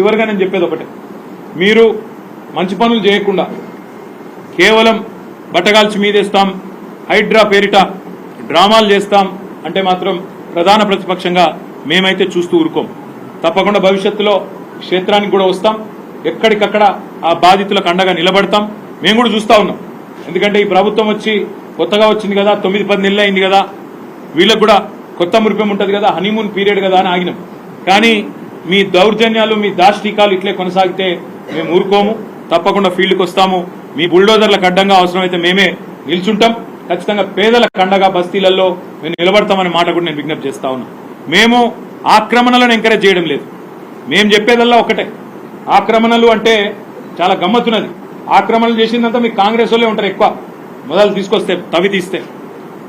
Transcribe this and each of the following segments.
చివరిగా నేను చెప్పేది ఒకటే. మీరు మంచి పనులు చేయకుండా కేవలం బట్టగాల్చి మీదేస్తాం హైడ్రా పేరిట డ్రామాలు చేస్తాం అంటే మాత్రం ప్రధాన ప్రతిపక్షంగా మేమైతే చూస్తూ ఊరుకోం. తప్పకుండా భవిష్యత్తులో క్షేత్రానికి కూడా వస్తాం ఎక్కడికక్కడ ఆ బాధితులకు అండగా నిలబడతాం. మేము కూడా చూస్తా ఉన్నాం. ఎందుకంటే ఈ ప్రభుత్వం వచ్చి కొత్తగా వచ్చింది కదా తొమ్మిది పది నెలలు అయింది కదా వీళ్ళకు కూడా కొత్త మురిపం ఉంటుంది కదా హనీమూన్ పీరియడ్ కదా అని ఆగినాం. కానీ మీ దౌర్జన్యాలు మీ దాష్టికాలు ఇట్లే కొనసాగితే మేము ఊరుకోము. తప్పకుండా ఫీల్డ్కి వస్తాము. మీ బుల్డోజర్లకు అడ్డంగా అవసరమైతే మేమే నిల్చుంటాం. ఖచ్చితంగా పేదల కండగా బస్తీలలో మేము నిలబడతామనే మాట కూడా నేను విజ్ఞప్తి చేస్తా ఉన్నా. మేము ఆక్రమణలను ఎంకరేజ్ చేయడం లేదు. మేము చెప్పేదల్లా ఒకటే ఆక్రమణలు అంటే చాలా గమ్మత్తున్నది. ఆక్రమణలు చేసిందంతా మీ కాంగ్రెస్ వాళ్ళే ఉంటారు ఎక్కువ. మొదలు తీసుకొస్తే తవి తీస్తే.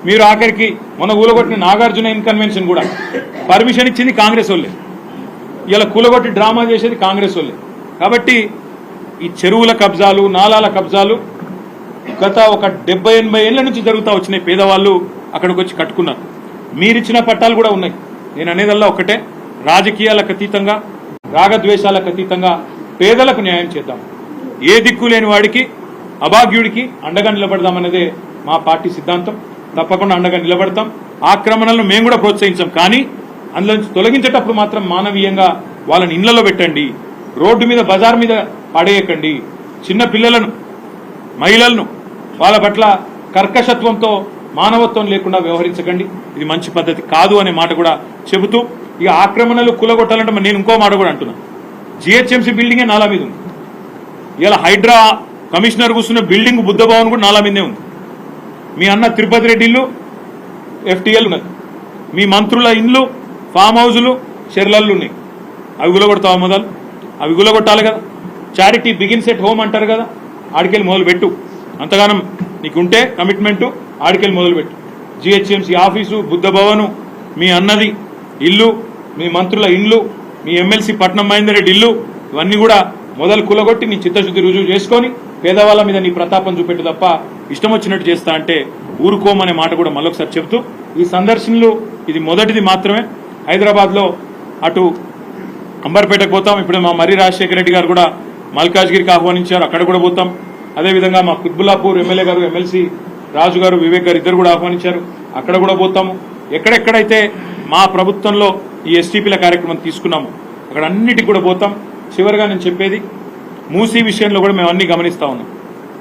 మీరు ఆఖరికి మొన్న ఊలగొట్టిన నాగార్జున ఇన్కన్వెన్షన్ కూడా. పర్మిషన్ ఇచ్చింది కాంగ్రెస్ వాళ్ళే. ఇలా కూలగొట్టి డ్రామా చేసేది కాంగ్రెస్ వాళ్ళే. కాబట్టి ఈ చెరువుల కబ్జాలు నాలాల కబ్జాలు గత ఒక డెబ్బై ఎనభై ఏళ్ళ నుంచి జరుగుతూ వచ్చినాయి పేదవాళ్ళు అక్కడికి వచ్చి కట్టుకున్నారు. మీరిచ్చిన పట్టాలు కూడా ఉన్నాయి. నేను అనేదల్లా ఒకటే. రాజకీయాలకు అతీతంగా రాగద్వేషాలకు అతీతంగా పేదలకు న్యాయం చేద్దాం. ఏ దిక్కు లేని వాడికి అభాగ్యుడికి అండగా నిలబడదామన్నదే మా పార్టీ సిద్ధాంతం. తప్పకుండా అండగా నిలబడతాం. ఆక్రమణలను మేము కూడా ప్రోత్సహించాం. కానీ అందులోంచి తొలగించేటప్పుడు మాత్రం మానవీయంగా వాళ్ళని ఇండ్లలో పెట్టండి రోడ్డు మీద బజార్ మీద పడేయకండి. చిన్న పిల్లలను మహిళలను వాళ్ళ పట్ల కర్కశత్వంతో మానవత్వం లేకుండా వ్యవహరించకండి. ఇది మంచి పద్ధతి కాదు అనే మాట కూడా చెబుతూ ఇక ఆక్రమణలు కూలగొట్టాలంటే నేను ఇంకో మాట కూడా అంటున్నా. జిహెచ్ఎంసీ బిల్డింగే నాలా మీద ఉంది. ఇలా హైడ్రా కమిషనర్ కూర్చున్న బిల్డింగ్ బుద్ధ భవన్ కూడా నాలా మీదే ఉంది. మీ అన్న తిరుపతి రెడ్డి ఇల్లు ఎఫ్టీఎల్ ఉన్నది. మీ మంత్రుల ఇండ్లు ఫామ్ హౌజులు చెర్లల్లు ఉన్నాయి. అవి గులగొడతావు మొదలు? అవి గులగొట్టాలి కదా. చారిటీ బిగిన్స్ ఎట్ హోమ్ అంటారు కదా. ఆడికెళ్ళి మొదలు పెట్టు. అంతగానం నీకుంటే కమిట్మెంటు ఆడికెళ్ళి మొదలు పెట్టు. జిహెచ్ఎంసీ ఆఫీసు బుద్ధ భవను మీ అన్నది ఇల్లు మీ మంత్రుల ఇండ్లు మీ ఎమ్మెల్సీ పట్నం మహేందర్ రెడ్డి ఇల్లు ఇవన్నీ కూడా మొదలు కులగొట్టి నీ చిత్తశుద్ధి రుజువు చేసుకొని పేదవాళ్ళ మీద నీ ప్రతాపం చూపెట్టు తప్ప ఇష్టం వచ్చినట్టు చేస్తా అంటే ఊరుకోమనే మాట కూడా మళ్ళొకసారి చెప్తూ ఈ సందర్శనలు ఇది మొదటిది మాత్రమే. హైదరాబాద్లో అటు అంబర్పేటకు పోతాం. ఇప్పుడు మా మర్రి రాజశేఖర రెడ్డి గారు కూడా మల్కాజ్గిరికి ఆహ్వానించారు. అక్కడ కూడా పోతాం. అదేవిధంగా మా కుత్బుల్లాపూర్ ఎమ్మెల్యే గారు ఎమ్మెల్సీ రాజు గారు వివేక్ గారు ఇద్దరు కూడా ఆహ్వానించారు. అక్కడ కూడా పోతాము ఎక్కడెక్కడైతే మా ప్రభుత్వంలో ఈ ఎస్టీపీల కార్యక్రమం తీసుకున్నాము అక్కడ అన్నిటికి కూడా పోతాం. చివరిగా నేను చెప్పేది మూసీ విషయంలో కూడా మేము అన్ని గమనిస్తా ఉన్నాం.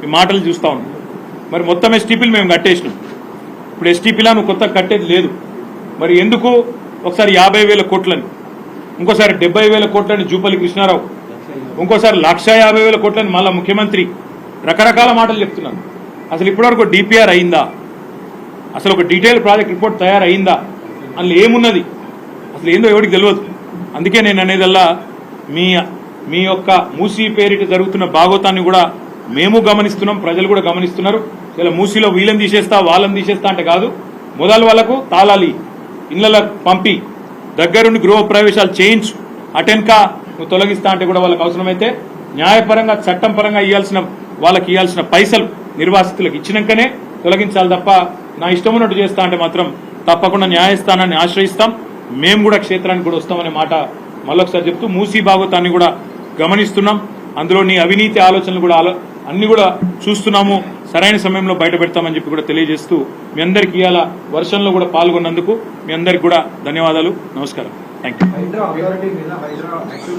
ఈ మాటలు చూస్తా ఉన్నాం. మరి మొత్తం ఎస్టీపీలు మేము కట్టేసినాం. ఇప్పుడు ఎస్టీపీలా నువ్వు కొత్తగా కట్టేది లేదు. మరి ఎందుకు ఒకసారి యాభై వేల కోట్లని ఇంకోసారి డెబ్బై వేల కోట్లని జూపల్లి కృష్ణారావు ఇంకోసారి లక్ష యాభై వేల కోట్లని మళ్ళా ముఖ్యమంత్రి. రకరకాల మాటలు చెప్తున్నారు. అసలు ఇప్పటివరకు డిపిఆర్ అయిందా? అసలు ఒక డీటెయిల్ ప్రాజెక్ట్ రిపోర్ట్ తయారైందా? అందులో ఏమున్నది? అసలు ఏందో ఎవరికి తెలియదు. అందుకే నేను అనేదల్లా మీ మీ యొక్క మూసీ పేరిట జరుగుతున్న భాగోతాన్ని కూడా మేము గమనిస్తున్నాం ప్రజలు కూడా గమనిస్తున్నారు. ఇలా మూసీలో వీళ్ళని తీసేస్తా వాళ్ళని తీసేస్తా అంటే కాదు. మొదలు వాళ్ళకు తాళాలి ఇళ్ళకు పంపి దగ్గరుండి గృహ ప్రవేశాలు చేయించు. అటెన్కా నువ్వు తొలగిస్తా అంటే కూడా వాళ్ళకి అవసరమైతే న్యాయపరంగా చట్టం పరంగా ఇవ్వాల్సిన వాళ్ళకి ఇవ్వాల్సిన పైసలు నిర్వాసితులకు ఇచ్చినాకనే తొలగించాలి తప్ప నా ఇష్టం ఉన్నట్టు చేస్తా అంటే మాత్రం తప్పకుండా న్యాయస్థానాన్ని ఆశ్రయిస్తాం. మేము కూడా క్షేత్రానికి కూడా వస్తామనే మాట మళ్ళొకసారి చెప్తూ మూసీ భాగవతాన్ని కూడా గమనిస్తున్నాం. అందులో నీ అవినీతి ఆలోచనలు కూడా ఆలో అన్ని కూడా చూస్తున్నాము. సరైన సమయంలో బయట పెడతామని చెప్పి కూడా తెలియజేస్తూ మీ అందరికీ ఇవాళ వర్షంలో కూడా పాల్గొన్నందుకు మీ అందరికి కూడా ధన్యవాదాలు. నమస్కారం. థ్యాంక్